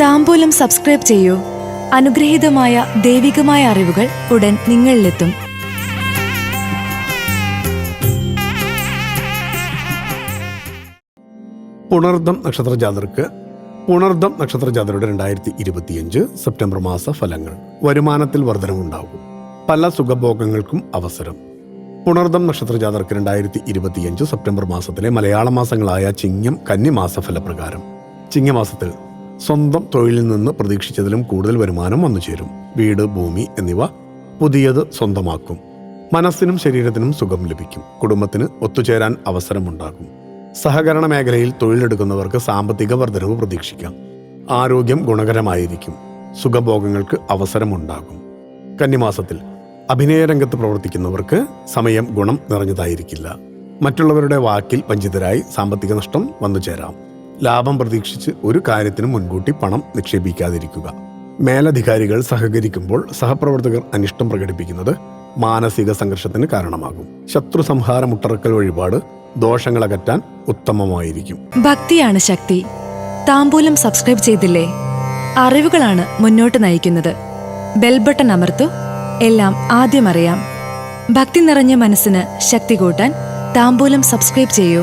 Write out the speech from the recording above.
താമ്പൂലം subscribe ചെയ്യൂ. അനുഗ്രഹീതമായ ദൈവികമായ അറിവുകൾ ഉടൻ നിങ്ങളിലെത്തും. പുണർദം നക്ഷത്ര ജാതർക്ക് പുണർദം നക്ഷത്ര ജാതരുടെ രണ്ടായിരത്തി ഇരുപത്തിയഞ്ച് സെപ്റ്റംബർ മാസ ഫലങ്ങൾ. വരുമാനത്തിൽ വർധനവുണ്ടാകും. പല സുഖഭോഗങ്ങൾക്കും അവസരം. പുണർദം നക്ഷത്ര ജാതർക്ക് രണ്ടായിരത്തി ഇരുപത്തിയഞ്ച് സെപ്റ്റംബർ മാസത്തിലെ മലയാള മാസങ്ങളായ ചിങ്ങം കന്നിമാസ ഫലപ്രകാരം. ചിങ്ങമാസത്തിൽ സ്വന്തം തൊഴിലിൽ നിന്ന് പ്രതീക്ഷിച്ചതിലും കൂടുതൽ വരുമാനം വന്നു ചേരും. വീട് ഭൂമി എന്നിവ പുതിയത് സ്വന്തമാക്കും. മനസ്സിനും ശരീരത്തിനും സുഖം ലഭിക്കും. കുടുംബത്തിന് ഒത്തുചേരാൻ അവസരമുണ്ടാകും. സഹകരണ മേഖലയിൽ തൊഴിലെടുക്കുന്നവർക്ക് സാമ്പത്തിക വർധനവ് പ്രതീക്ഷിക്കാം. ആരോഗ്യം ഗുണകരമായിരിക്കും. സുഖഭോഗങ്ങൾക്ക് അവസരമുണ്ടാകും. കന്നിമാസത്തിൽ അഭിനയ രംഗത്ത് പ്രവർത്തിക്കുന്നവർക്ക് സമയം ഗുണം നിറഞ്ഞതായിരിക്കില്ല. മറ്റുള്ളവരുടെ വാക്കിൽ വഞ്ചിതരായി സാമ്പത്തിക നഷ്ടം വന്നു ചേരാം ലാഭം പ്രതീക്ഷിച്ച് ഒരു കാര്യത്തിനും മുൻകൂട്ടി പണം നിക്ഷേപിക്കാതിരിക്കുക. മേലധികാരികൾ സഹകരിക്കുമ്പോൾ സഹപ്രവർത്തകർ അനിഷ്ടം പ്രകടിപ്പിക്കുന്നത് മാനസിക സംഘർഷത്തിന് കാരണമാകും. ശത്രു സംഹാര മുട്ടറക്കൽ വഴിപാട് ദോഷങ്ങൾ അകറ്റാൻ ഉത്തമമായിരിക്കും. ഭക്തിയാണ് ശക്തി. താമ്പൂലം സബ്സ്ക്രൈബ് ചെയ്തില്ലേ? അറിവുകളാണ് മുന്നോട്ട് നയിക്കുന്നത്. ബെൽബട്ടൺ അമർത്തു. എല്ലാം ആദ്യം അറിയാം. ഭക്തി നിറഞ്ഞ മനസ്സിന് ശക്തി കൂട്ടാൻ താമ്പൂലം സബ്സ്ക്രൈബ് ചെയ്യൂ.